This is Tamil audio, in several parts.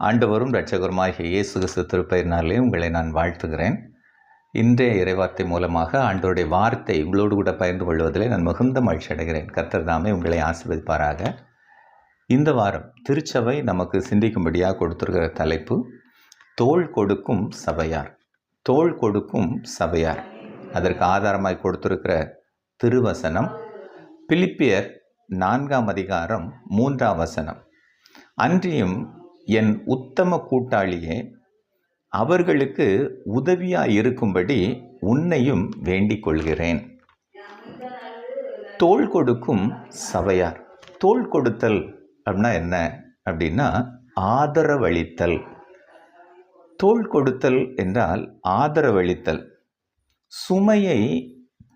ஆண்டவரும் இரட்சகருமாகிய இயேசு கிறிஸ்து திருப்பயினாலே உங்களை நான் வாழ்த்துகிறேன். இன்றைய இறைவார்த்தை மூலமாக ஆண்டோருடைய வார்த்தை உங்களோடு கூட பகிர்ந்து கொள்வதிலே நான் மிகுந்த மகிழ்ச்சி அடைகிறேன். கர்த்தர் தாமே உங்களை ஆசிர்வதிப்பாராக. இந்த வாரம் திருச்சபை நமக்கு சிந்திக்கும்படியாக கொடுத்துருக்கிற தலைப்பு தோள் கொடுக்கும் சபையார். தோள் கொடுக்கும் சபையார். அதற்கு ஆதாரமாய் கொடுத்திருக்கிற திருவசனம் பிலிப்பியர் நான்காம் அதிகாரம் மூன்றாம் வசனம். அன்றியும் என் உத்தம கூட்டாளியே அவர்களுக்கு உதவியாக இருக்கும்படி உன்னையும் வேண்டிக் கொள்கிறேன். தோள் கொடுக்கும் சபையார். தோள் கொடுத்தல் அப்படின்னா என்ன? அப்படின்னா ஆதரவளித்தல். தோள் கொடுத்தல் என்றால் ஆதரவளித்தல். சுமையை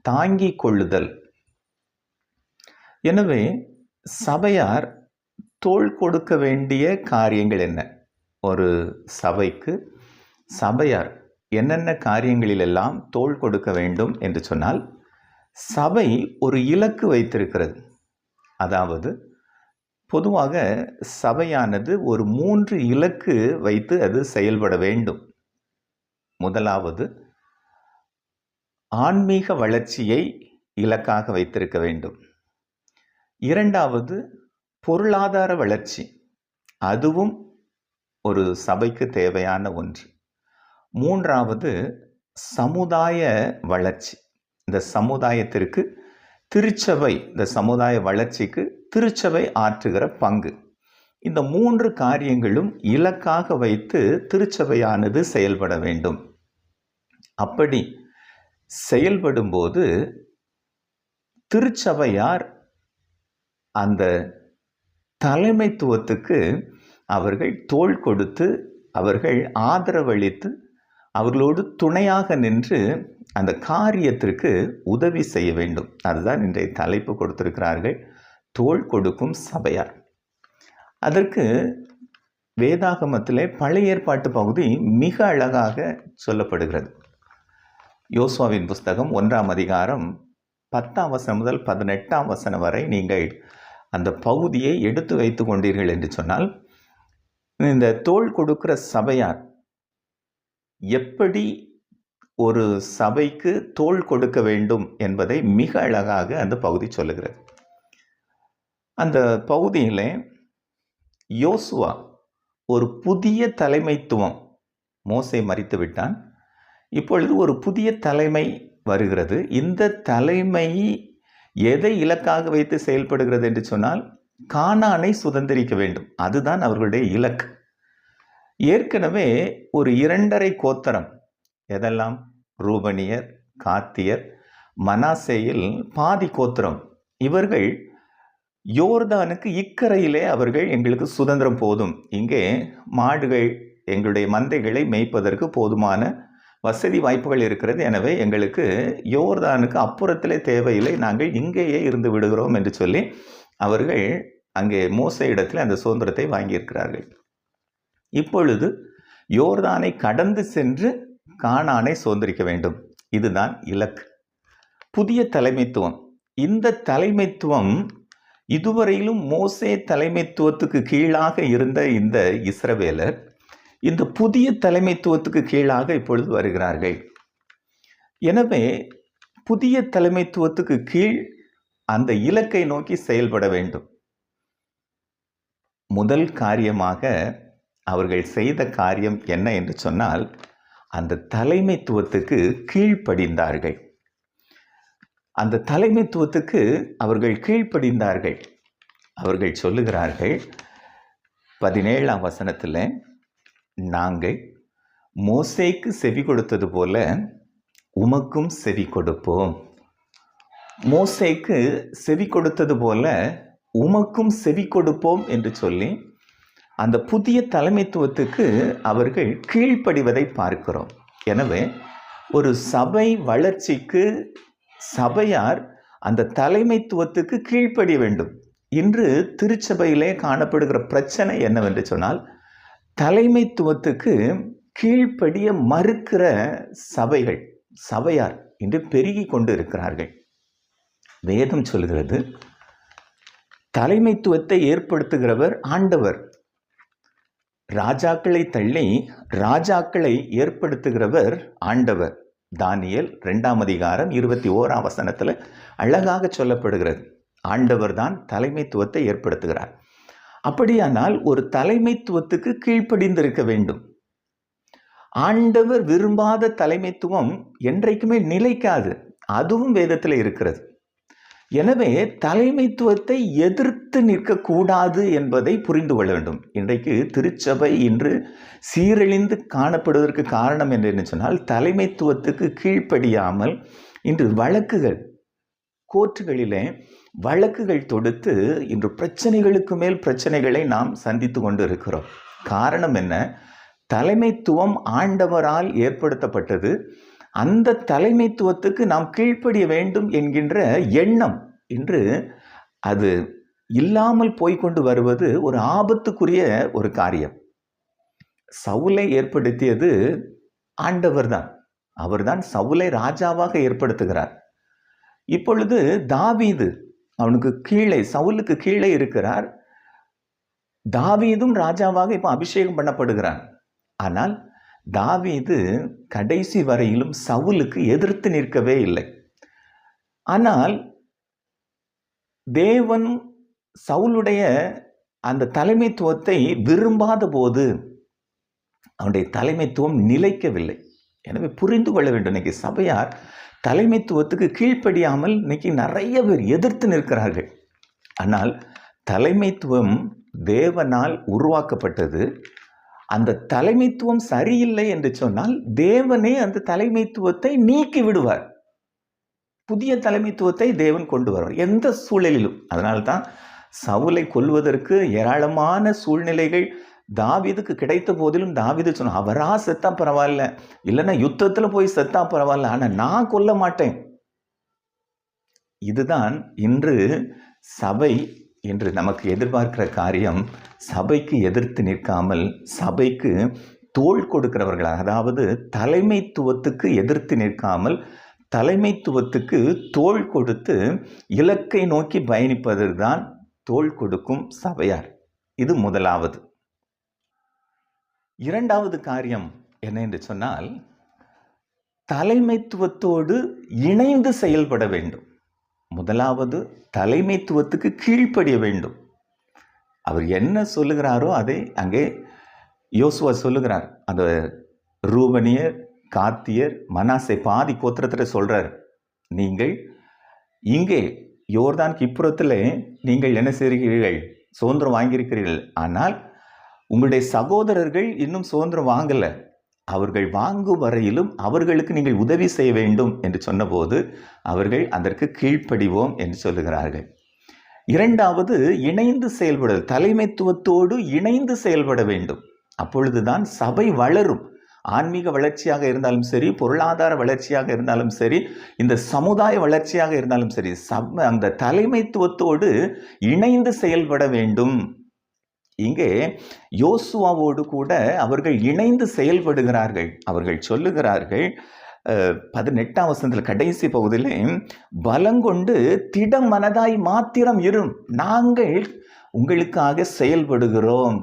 தாங்கிக் கொள்ளுதல். எனவே சபையார் தோள் கொடுக்க வேண்டிய காரியங்கள் என்ன? ஒரு சபைக்கு சபையார் என்னென்ன காரியங்களிலெல்லாம் தோள் கொடுக்க வேண்டும் என்று சொன்னால் சபை ஒரு இலக்கு வைத்திருக்கிறது. அதாவது பொதுவாக சபையானது ஒரு மூன்று இலக்கு வைத்து அது செயல்பட வேண்டும். முதலாவது ஆன்மீக வளர்ச்சியை இலக்காக வைத்திருக்க வேண்டும். இரண்டாவது பொருளாதார வளர்ச்சி அதுவும் ஒரு சபைக்கு தேவையான ஒன்று. மூன்றாவது சமுதாய வளர்ச்சி. இந்த சமுதாயத்திற்கு திருச்சபை இந்த சமுதாய வளர்ச்சிக்கு திருச்சபை ஆற்றுகிற பங்கு. இந்த மூன்று காரியங்களும் இலக்காக வைத்து திருச்சபையானது செயல்பட வேண்டும். அப்படி செயல்படும்போது திருச்சபையார் அந்த தலைமைத்துவத்துக்கு அவர்கள் தோள் கொடுத்து அவர்கள் ஆதரவளித்து அவர்களோடு துணையாக நின்று அந்த காரியத்திற்கு உதவி செய்ய வேண்டும். அதுதான் இன்றைய தலைப்பு கொடுத்திருக்கிறார்கள். தோள் கொடுக்கும் சபையார். அதற்கு வேதாகமத்திலே பழைய ஏற்பாட்டு பகுதி மிக அழகாக சொல்லப்படுகிறது. யோசுவாவின் புஸ்தகம் ஒன்றாம் அதிகாரம் பத்தாம் வசனம் முதல் பதினெட்டாம் வசனம் வரை நீங்கள் அந்த பகுதியை எடுத்து வைத்து கொண்டீர்கள் என்று சொன்னால் இந்த தோள் கொடுக்கிற சபையார் எப்படி ஒரு சபைக்கு தோள் கொடுக்க வேண்டும் என்பதை மிக அழகாக அந்த பகுதி சொல்லுகிறது. அந்த பகுதியில் யோசுவா ஒரு புதிய தலைமைத்துவம் மோசை மறித்து விட்டான். இப்பொழுது ஒரு புதிய தலைமை வருகிறது. இந்த தலைமை எதை இலக்காக வைத்து செயல்படுகிறது என்று சொன்னால் கானானை சுதந்திரிக்க வேண்டும். அதுதான் அவர்களுடைய இலக்கு. ஏற்கனவே ஒரு இரண்டரை கோத்தரம் எதெல்லாம்? ரூபனியர் காத்தியர் மனாசேயில் பாதி கோத்திரம். இவர்கள் யோர்தானுக்கு இக்கரையிலே அவர்கள் எங்களுக்கு சுதந்திரம் போதும். இங்கே மாடுகள் எங்களுடைய மந்தைகளை மேய்ப்பதற்கு போதுமான வசதி வாய்ப்புகள் இருக்கிறது. எனவே எங்களுக்கு யோர்தானுக்கு அப்புறத்திலே தேவையில்லை. நாங்கள் இங்கேயே இருந்து விடுகிறோம் என்று சொல்லி அவர்கள் அங்கே மோச இடத்தில் அந்த சுதந்திரத்தை வாங்கியிருக்கிறார்கள். இப்பொழுது யோர்தானை கடந்து சென்று காணானை சுதந்திரிக்க வேண்டும். இதுதான் இலக்கு. புதிய தலைமைத்துவம். இந்த தலைமைத்துவம் இதுவரையிலும் மோசே தலைமைத்துவத்துக்கு கீழாக இருந்த இந்த இஸ்ரவேலர் இந்த புதிய தலைமைத்துவத்துக்கு கீழாக இப்பொழுது வருகிறார்கள். எனவே புதிய தலைமைத்துவத்துக்கு கீழ் அந்த இலக்கை நோக்கி செயல்பட வேண்டும். முதல் காரியமாக அவர்கள் செய்த காரியம் என்ன என்று சொன்னால் அந்த தலைமைத்துவத்துக்கு கீழ்ப்படிந்தார்கள். அந்த தலைமைத்துவத்துக்கு அவர்கள் கீழ்ப்படிந்தார்கள். அவர்கள் சொல்லுகிறார்கள் பதினேழாம் வசனத்தில் நாங்கள் மோசேக்கு செவி கொடுத்தது போல உமக்கும் செவி கொடுப்போம். மோசேக்கு செவி கொடுத்தது போல உமக்கும் செவி கொடுப்போம் என்று சொல்லி அந்த புதிய தலைமைத்துவத்துக்கு அவர்கள் கீழ்ப்படிவதை பார்க்கிறோம். எனவே ஒரு சபை வளர்ச்சிக்கு சபையார் அந்த தலைமைத்துவத்துக்கு கீழ்ப்படிய வேண்டும். இன்று திருச்சபையிலே காணப்படுகிற பிரச்சனை என்னவென்று சொன்னால் தலைமைத்துவத்துக்கு கீழ்ப்படிய மறுக்கிற சபைகள் சபையார் என்று பெருகி கொண்டு இருக்கிறார்கள் வேதம் சொல்கிறது தலைமைத்துவத்தை ஏற்படுத்துகிறவர் ஆண்டவர். ராஜாக்களை தள்ளி ராஜாக்களை ஏற்படுத்துகிறவர் ஆண்டவர். தானியல் ரெண்டாம் அதிகாரம் இருபத்தி ஓராம் வசனத்தில் அழகாக சொல்லப்படுகிறது. ஆண்டவர் தான் தலைமைத்துவத்தை ஏற்படுத்துகிறார். அப்படியானால் ஒரு தலைமைத்துவத்துக்கு கீழ்ப்படிந்திருக்க வேண்டும். ஆண்டவர் விரும்பாத தலைமைத்துவம் என்றைக்குமே நிலைக்காது. அதுவும் வேதத்தில் இருக்கிறது. எனவே தலைமைத்துவத்தை எதிர்த்து நிற்கக்கூடாது என்பதை புரிந்து கொள்ள வேண்டும். இன்றைக்கு திருச்சபை இன்று சீரழிந்து காணப்படுவதற்கு காரணம் என்று சொன்னால் தலைமைத்துவத்துக்கு கீழ்ப்படியாமல் இன்று வழக்குகள் கோர்ட்டுகளிலே வழக்குகள் தொடுத்து இன்று பிரச்சனைகளுக்கு மேல் பிரச்சனைகளை நாம் சந்தித்து கொண்டு இருக்கிறோம் காரணம் என்ன? தலைமைத்துவம் ஆண்டவரால் ஏற்படுத்தப்பட்டது. அந்த தலைமைத்துவத்துக்கு நாம் கீழ்ப்படிய வேண்டும் என்கின்ற எண்ணம் இன்று அது இல்லாமல் போய்கொண்டு வருவது ஒரு ஆபத்துக்குரிய ஒரு காரியம். சவுலை ஏற்படுத்தியது ஆண்டவர் தான் அவர்தான் சவுலை ராஜாவாக ஏற்படுத்துகிறார். இப்பொழுது தாவீது அவனுக்கு கீழே சவுலுக்கு கீழே இருக்கிறார். தாவீதும் ராஜாவாக இப்போ அபிஷேகம் பண்ணப்படுகிறான் ஆனால் தாவீது கடைசி வரையிலும் சவுலுக்கு எதிர்த்து நிற்கவே இல்லை. ஆனால் தேவன் சவுலுடைய அந்த தலைமைத்துவத்தை விரும்பாத போது அவனுடைய தலைமைத்துவம் நிலைக்கவில்லை. எனவே புரிந்து கொள்ள வேண்டும். இன்னைக்கு சபையார் தலைமைத்துவத்துக்கு கீழ்ப்படியாமல் இன்னைக்கு நிறைய பேர் எதிர்த்து நிற்கிறார்கள். ஆனால் தலைமைத்துவம் தேவனால் உருவாக்கப்பட்டது. அந்த தலைமைத்துவம் சரியில்லை என்று சொன்னால் தேவனே அந்த தலைமைத்துவத்தை நீக்கி விடுவார். புதிய தலைமைத்துவத்தை தேவன் கொண்டு வருவார். எந்த சூழலிலும். அதனால்தான் சவுலை கொல்வதற்கு ஏராளமான சூழ்நிலைகள் தாவிதுக்கு கிடைத்த போதிலும் தாவிது சொன்ன அவரா செத்தா பரவாயில்ல. இல்லைன்னா யுத்தத்தில் போய் செத்தா பரவாயில்ல. ஆனால் நான் கொல்ல மாட்டேன். இதுதான் இன்று சபை என்று நமக்கு எதிர்பார்க்கிற காரியம். சபைக்கு எதிர்த்து நிற்காமல் சபைக்கு தோள் கொடுக்கிறவர்களாக அதாவது தலைமைத்துவத்துக்கு எதிர்த்து நிற்காமல் தலைமைத்துவத்துக்கு தோல் கொடுத்து இலக்கை நோக்கி பயணிப்பது தான் தோள் கொடுக்கும் சபையார். இது முதலாவது. இரண்டாவது காரியம் என்ன என்று சொன்னால் தலைமைத்துவத்தோடு இணைந்து செயல்பட வேண்டும். முதலாவது தலைமைத்துவத்துக்கு கீழ்ப்படிய வேண்டும். அவர் என்ன சொல்லுகிறாரோ அதை அங்கே யோசுவா சொல்லுகிறார். அந்த ரூபனியர் காத்தியர் மனாசை பாதி கோத்திரத்தில் சொல்கிறார் நீங்கள் இங்கே யோர்தான் கிப்புறத்தில் நீங்கள் என்ன செய்கிறீர்கள்? சுதந்திரம் வாங்கியிருக்கிறீர்கள். ஆனால் உங்களுடைய சகோதரர்கள் இன்னும் சுதந்திரம் வாங்கலை. அவர்கள் வாங்கும் வரையிலும் அவர்களுக்கு நீங்கள் உதவி செய்ய வேண்டும் என்று சொன்னபோது அவர்கள் அதற்கு கீழ்ப்படிவோம் என்று சொல்லுகிறார்கள். இரண்டாவது இணைந்து செயல்படுதல் தலைமைத்துவத்தோடு இணைந்து செயல்பட வேண்டும். அப்பொழுதுதான் சபை வளரும். ஆன்மீக வளர்ச்சியாக இருந்தாலும் சரி பொருளாதார வளர்ச்சியாக இருந்தாலும் சரி இந்த சமுதாய வளர்ச்சியாக இருந்தாலும் சரி சப் அந்த தலைமைத்துவத்தோடு இணைந்து செயல்பட வேண்டும். இங்கே யோசுவாவோடு கூட அவர்கள் இணைந்து செயல்படுகிறார்கள். அவர்கள் சொல்லுகிறார்கள் பதினெட்டாம் வசனத்தில் கடைசி பகுதியில் பலங்கொண்டு திட மனதாய் மாத்திரம் இரும். நாங்கள் உங்களுக்காக செயல்படுகிறோம்.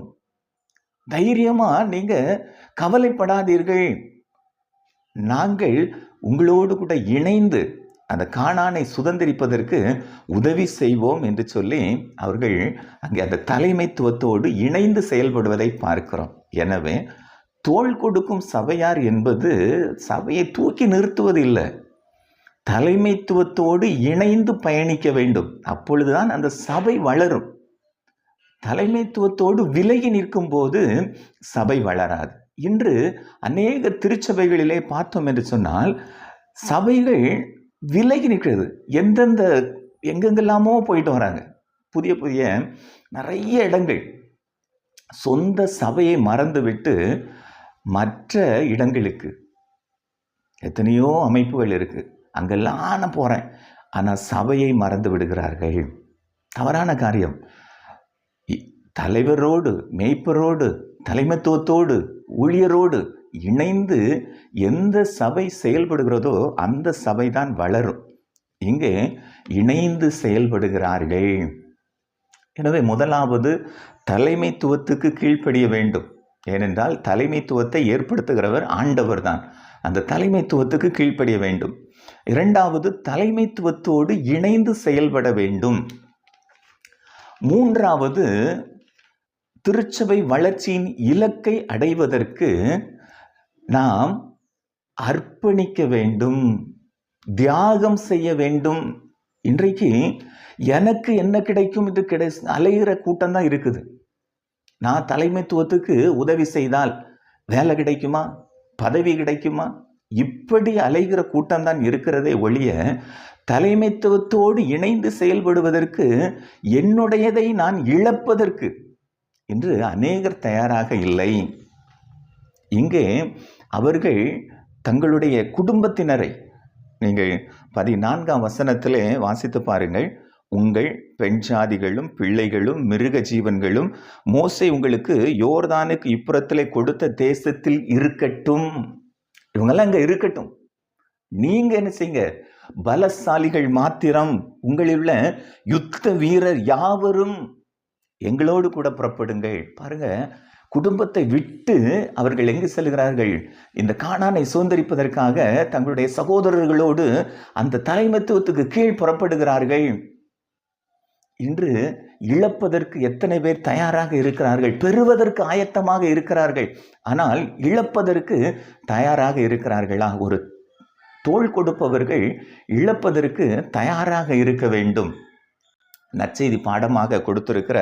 தைரியமாக நீங்கள் கவலைப்படாதீர்கள். நாங்கள் உங்களோடு கூட இணைந்து அந்த காணானை சுதந்திரிப்பதற்கு உதவி செய்வோம் என்று சொல்லி அவர்கள் அங்கே அந்த தலைமைத்துவத்தோடு இணைந்து செயல்படுவதை பார்க்கிறோம். எனவே தோல் கொடுக்கும் சபையார் என்பது சபையை தூக்கி நிறுத்துவது இல்லை தலைமைத்துவத்தோடு இணைந்து பயணிக்க வேண்டும். அப்பொழுதுதான் அந்த சபை வளரும். தலைமைத்துவத்தோடு விலகி நிற்கும் போது சபை வளராது. இன்று அநேக திருச்சபைகளிலே பார்த்தோம் என்று சொன்னால் சபைகள் விலகி நிற்கிறது. எந்தெந்த எங்கெங்கெல்லாமோ போயிட்டு வராங்க. புதிய புதிய நிறைய இடங்கள். சொந்த சபையை மறந்துவிட்டு மற்ற இடங்களுக்கு. எத்தனையோ அமைப்புகள் இருக்குது அங்கெல்லாம் நான் போகிறேன் ஆனால் சபையை மறந்து விடுகிறார்கள். தவறான காரியம். தலைவரோடு மேய்ப்பரோடு தலைமைத்துவத்தோடு ஊழியரோடு இணைந்து எந்த சபை செயல்படுகிறதோ அந்த சபை தான் வளரும். இங்கே இணைந்து செயல்படுகிறார்கள். எனவே முதலாவது தலைமைத்துவத்துக்கு கீழ்ப்படிய வேண்டும். ஏனென்றால் தலைமைத்துவத்தை ஏற்படுத்துகிறவர் ஆண்டவர் தான் அந்த தலைமைத்துவத்துக்கு கீழ்ப்படிய வேண்டும். இரண்டாவது தலைமைத்துவத்தோடு இணைந்து செயல்பட வேண்டும். மூன்றாவது திருச்சபை வளர்ச்சியின் இலக்கை அடைவதற்கு நாம் அர்ப்பணிக்க வேண்டும் தியாகம் செய்ய வேண்டும். இன்றைக்கு எனக்கு என்ன கிடைக்கும் என்று கிடை அலைகிற கூட்டம் தான் இருக்குது. நான் தலைமைத்துவத்துக்கு உதவி செய்தால் வேலை கிடைக்குமா? பதவி கிடைக்குமா? இப்படி அலைகிற கூட்டம் தான் இருக்கிறதே ஒழிய தலைமைத்துவத்தோடு இணைந்து செயல்படுவதற்கு என்னுடையதை நான் இழப்பதற்கு என்று அநேகர் தயாராக இல்லை. இங்கே அவர்கள் தங்களுடைய குடும்பத்தினரை நீங்கள் பதினான்காம் வசனத்தில் வாசித்து பாருங்கள். உங்கள் பெண் ஜாதிகளும் பிள்ளைகளும் மிருக ஜீவன்களும் மோசை உங்களுக்கு யோர்தானுக்கு இப்புறத்தில் கொடுத்த தேசத்தில் இருக்கட்டும். இவங்கெல்லாம் அங்கே இருக்கட்டும். நீங்கள் என்ன செய்யுங்க? பலசாலிகள் மாத்திரம் உங்களில் உள்ள யுத்த வீரர் யாவரும் எங்களோடு கூட புறப்படுங்கள். பாருங்க குடும்பத்தை விட்டு அவர்கள் எங்கு செல்கிறார்கள்? இந்த காணானை சுதந்திரிப்பதற்காக தங்களுடைய சகோதரர்களோடு அந்த தலைமத்துவத்துக்கு கீழ் புறப்படுகிறார்கள். இன்று இழப்பதற்கு எத்தனை பேர் தயாராக இருக்கிறார்கள்? பெறுவதற்கு ஆயத்தமாக இருக்கிறார்கள். ஆனால் இழப்பதற்கு தயாராக இருக்கிறார்களா? ஒரு தோள் கொடுப்பவர்கள் இழப்பதற்கு தயாராக இருக்க வேண்டும். நற்செய்தி பாடமாக கொடுத்திருக்கிற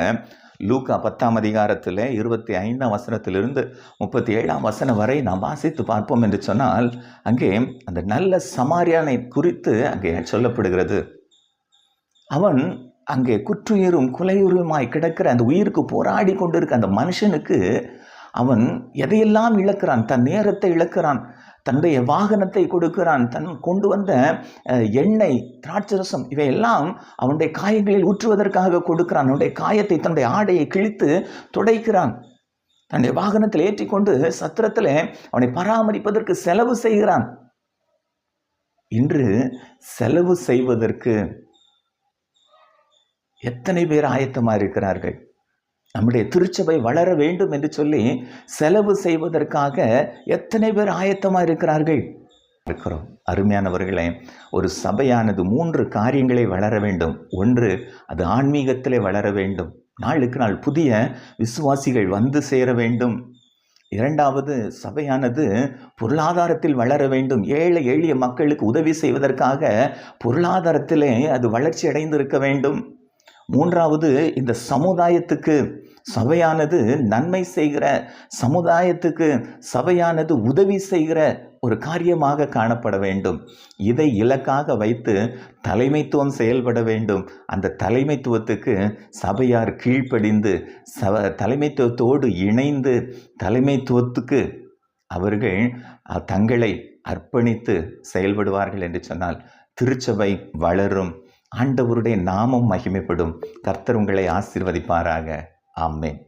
லூக்கா பத்தாம் அதிகாரத்தில் இருபத்தி ஐந்தாம் வசனத்திலிருந்து முப்பத்தி ஏழாம் வசனம் வரை நாம் வாசித்து பார்ப்போம் என்று சொன்னால் அங்கே அந்த நல்ல சமாரியானை குறித்து அங்கே சொல்லப்படுகிறது. அவன் அங்கே குற்றுயிரும் குலையுருமாய் கிடக்கிற அந்த உயிருக்கு போராடி கொண்டிருக்க அந்த மனுஷனுக்கு அவன் எதையெல்லாம் இழக்கிறான்? தன் நேரத்தை இழக்கிறான். தன்னுடைய வாகனத்தை கொடுக்கிறான். தன் கொண்டு வந்த எண்ணெய் திராட்சரசம் இவையெல்லாம் அவனுடைய காயங்களில் ஊற்றுவதற்காக கொடுக்கிறான். அவனுடைய காயத்தை தன்னுடைய ஆடையை கிழித்து துடைக்கிறான். தன்னுடைய வாகனத்தில் ஏற்றிக்கொண்டு சத்திரத்தில் அவனை பராமரிப்பதற்கு செலவு செய்கிறான். இன்று செலவு செய்வதற்கு எத்தனை பேர் ஆயத்தமாக இருக்கிறார்கள்? நம்முடைய திருச்சபை வளர வேண்டும் என்று சொல்லி செலவு செய்வதற்காக எத்தனை பேர் ஆயத்தமாக இருக்கிறார்கள்? இருக்கிறோம். அருமையானவர்களே ஒரு சபையானது மூன்று காரியங்களை வளர வேண்டும். ஒன்று அது ஆன்மீகத்திலே வளர வேண்டும். நாளுக்கு நாள் புதிய விசுவாசிகள் வந்து சேர வேண்டும். இரண்டாவது சபையானது பொருளாதாரத்தில் வளர வேண்டும். ஏழை எளிய மக்களுக்கு உதவி செய்வதற்காக பொருளாதாரத்திலே அது வளர்ச்சி அடைந்திருக்க வேண்டும். மூன்றாவது இந்த சமுதாயத்துக்கு சபையானது நன்மை செய்கிற சமுதாயத்துக்கு சபையானது உதவி செய்கிற ஒரு காரியமாக காணப்பட வேண்டும். இதை இலக்காக வைத்து தலைமைத்துவம் செயல்பட வேண்டும். அந்த தலைமைத்துவத்துக்கு சபையார் கீழ்ப்படிந்து சப தலைமைத்துவத்தோடு இணைந்து தலைமைத்துவத்துக்கு அவர்கள் தங்களை அர்ப்பணித்து செயல்படுவார்கள் என்று சொன்னால் திருச்சபை வளரும். ஆண்டவருடைய நாமம் மகிமைப்படும். கர்த்தர் உங்களை ஆசீர்வதிப்பாராக. ஆமேன்.